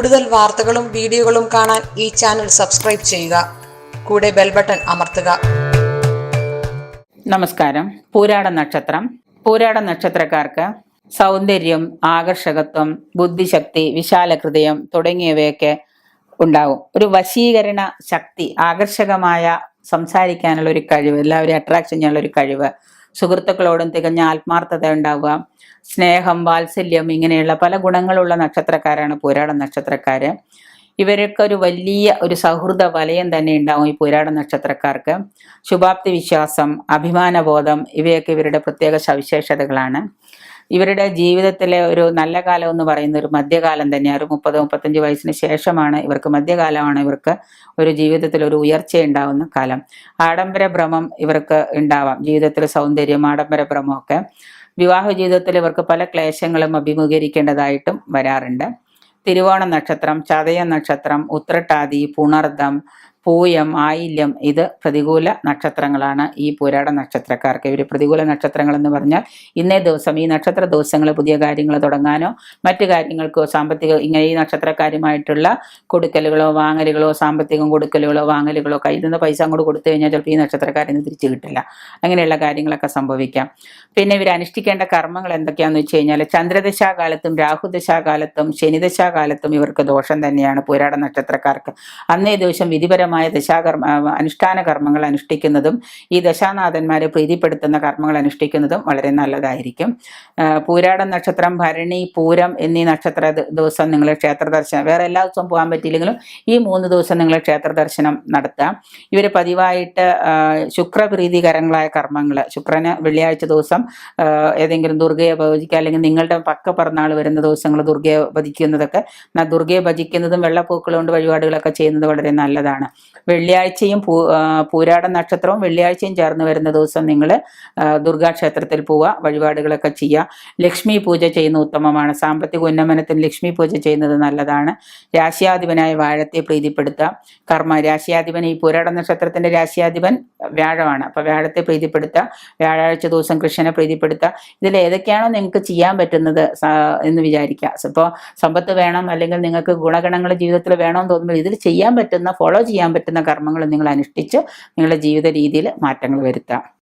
കൂടുതൽ വാർത്തകളും വീഡിയോകളും കാണാൻ ഈ ചാനൽ സബ്സ്ക്രൈബ് ചെയ്യുക. കൂടെ ബെൽ ബട്ടൺ അമർത്തുക. നമസ്കാരം. പൂരാട നക്ഷത്രം. പൂരാട നക്ഷത്രക്കാർക്ക് സൗന്ദര്യം ആകർഷകത്വം ബുദ്ധിശക്തി വിശാല ഹൃദയം തുടങ്ങിയവയൊക്കെ ഉണ്ടാവും. ഒരു വശീകരണ ശക്തി ആകർഷകമായ സംസാരിക്കാനുള്ള ഒരു കഴിവ് എല്ലാവരെയും അട്രാക്ഷൻ ചെയ്യാനുള്ള ഒരു കഴിവ് സുഹൃത്തുക്കളോടും തികഞ്ഞ ആത്മാർത്ഥത ഉണ്ടാവുക. സ്നേഹം വാത്സല്യം ഇങ്ങനെയുള്ള പല ഗുണങ്ങളുള്ള നക്ഷത്രക്കാരാണ് പുരാട നക്ഷത്രക്കാര്. ഇവരൊക്കെ ഒരു വലിയ ഒരു സൗഹൃദ വലയം തന്നെ ഉണ്ടാവും ഈ പുരാട നക്ഷത്രക്കാർക്ക്. ശുഭാപ്തി വിശ്വാസം അഭിമാനബോധം ഇവയൊക്കെ ഇവരുടെ പ്രത്യേക സവിശേഷതകളാണ്. ഇവരുടെ ജീവിതത്തിലെ ഒരു നല്ല കാലം എന്ന് പറയുന്ന ഒരു മധ്യകാലം തന്നെയാണ് ഒരു മുപ്പത് മുപ്പത്തഞ്ച് വയസ്സിന് ശേഷമാണ് ഇവർക്ക് മധ്യകാലമാണ് ഇവർക്ക് ഒരു ജീവിതത്തിൽ ഒരു ഉയർച്ച ഉണ്ടാവുന്ന കാലം. ആഡംബര ഭ്രമം ഇവർക്ക് ഉണ്ടാവാം ജീവിതത്തിൽ സൗന്ദര്യം ആഡംബര ഭ്രമമൊക്കെ. വിവാഹ ജീവിതത്തിൽ ഇവർക്ക് പല ക്ലേശങ്ങളും അഭിമുഖീകരിക്കേണ്ടതായിട്ടും വരാറുണ്ട്. തിരുവോണ നക്ഷത്രം ചതയ നക്ഷത്രം ഉത്രട്ടാതി പുണർദം പൂയം ആയില്യം ഇത് പ്രതികൂല നക്ഷത്രങ്ങളാണ്. ഈ പുരാട നക്ഷത്രക്കാർക്ക് ഇവർ പ്രതികൂല നക്ഷത്രങ്ങൾ എന്ന് പറഞ്ഞാൽ ഇന്നേ ദിവസം ഈ നക്ഷത്ര ദിവസങ്ങൾ പുതിയ കാര്യങ്ങൾ തുടങ്ങാനോ മറ്റു കാര്യങ്ങൾക്കോ സാമ്പത്തിക ഇങ്ങനെ ഈ നക്ഷത്രക്കാരുമായിട്ടുള്ള കൊടുക്കലുകളോ വാങ്ങലുകളോ സാമ്പത്തികം കൊടുക്കലുകളോ വാങ്ങലുകളോ കയ്യിൽ നിന്ന് പൈസ അങ്ങോട്ട് കൊടുത്തു കഴിഞ്ഞാൽ ചിലപ്പോൾ ഈ നക്ഷത്രക്കാരിന് തിരിച്ചു കിട്ടില്ല. അങ്ങനെയുള്ള കാര്യങ്ങളൊക്കെ സംഭവിക്കാം. പിന്നെ ഇവർ അനുഷ്ഠിക്കേണ്ട കർമ്മങ്ങൾ എന്തൊക്കെയാണെന്ന് വെച്ച് കഴിഞ്ഞാൽ ചന്ദ്രദശാകാലത്തും രാഹുദശാകാലത്തും ശനിദശാകാലത്തും ഇവർക്ക് ദോഷം തന്നെയാണ് പുരാട നക്ഷത്രക്കാർക്ക്. അന്നേ ദിവസം വിധിപരമായ ദശാകർമ്മ അനുഷ്ഠാന കർമ്മങ്ങൾ അനുഷ്ഠിക്കുന്നതും ഈ ദശാനാഥന്മാരെ പ്രീതിപ്പെടുത്തുന്ന കർമ്മങ്ങൾ അനുഷ്ഠിക്കുന്നതും വളരെ നല്ലതായിരിക്കും. പൂരാടം നക്ഷത്രം ഭരണി പൂരം എന്നീ നക്ഷത്ര ദിവസം നിങ്ങൾ ക്ഷേത്ര ദർശനം വേറെ എല്ലാ ദിവസവും പോകാൻ പറ്റിയില്ലെങ്കിലും ഈ മൂന്ന് ദിവസം നിങ്ങൾ ക്ഷേത്ര ദർശനം നടത്താം. ഇവർ പതിവായിട്ട് ശുക്രപ്രീതികരങ്ങളായ കർമ്മങ്ങൾ ശുക്രന് വെള്ളിയാഴ്ച ദിവസം ഏതെങ്കിലും ദുർഗയെ ഭജിക്കുക അല്ലെങ്കിൽ നിങ്ങളുടെ പക്ക പിറന്നാൾ വരുന്ന ദിവസങ്ങൾ ദുർഗയെ ഭജിക്കുന്നതൊക്കെ ദുർഗയെ ഭജിക്കുന്നതും വെള്ളപ്പൂക്കൾ കൊണ്ട് വഴിപാടുകളൊക്കെ ചെയ്യുന്നത് വളരെ നല്ലതാണ്. വെള്ളിയാഴ്ചയും പൂരാട നക്ഷത്രവും വെള്ളിയാഴ്ചയും ചേർന്ന് വരുന്ന ദിവസം നിങ്ങൾ ദുർഗാ ക്ഷേത്രത്തിൽ പോവുക വഴിപാടുകളൊക്കെ ചെയ്യുക. ലക്ഷ്മി പൂജ ചെയ്യുന്ന ഉത്തമമാണ്. സാമ്പത്തിക ഉന്നമനത്തിന് ലക്ഷ്മി പൂജ ചെയ്യുന്നത് നല്ലതാണ്. രാശ്യാധിപനായ വാഴത്തെ പ്രീതിപ്പെടുത്തുക. കർമ്മ രാശ്യാധിപൻ ഈ പൂരാട നക്ഷത്രത്തിന്റെ രാശ്യാധിപൻ വ്യാഴമാണ്. അപ്പോൾ വ്യാഴത്തെ പ്രീതിപ്പെടുത്തുക. വ്യാഴാഴ്ച ദിവസം കൃഷ്ണനെ പ്രീതിപ്പെടുത്തുക. ഇതിൽ ഏതൊക്കെയാണോ നിങ്ങൾക്ക് ചെയ്യാൻ പറ്റുന്നത് എന്ന് വിചാരിക്കുക. ഇപ്പോൾ സമ്പത്ത് വേണം അല്ലെങ്കിൽ നിങ്ങൾക്ക് ഗുണഗണങ്ങൾ ജീവിതത്തിൽ വേണമെന്ന് തോന്നുമ്പോൾ ഇതിൽ ചെയ്യാൻ പറ്റുന്ന ഫോളോ ചെയ്യാൻ പറ്റുന്ന കർമ്മങ്ങൾ നിങ്ങൾ അനുഷ്ഠിച്ച് നിങ്ങളുടെ ജീവിത രീതിയിൽ മാറ്റങ്ങൾ വരുത്താം.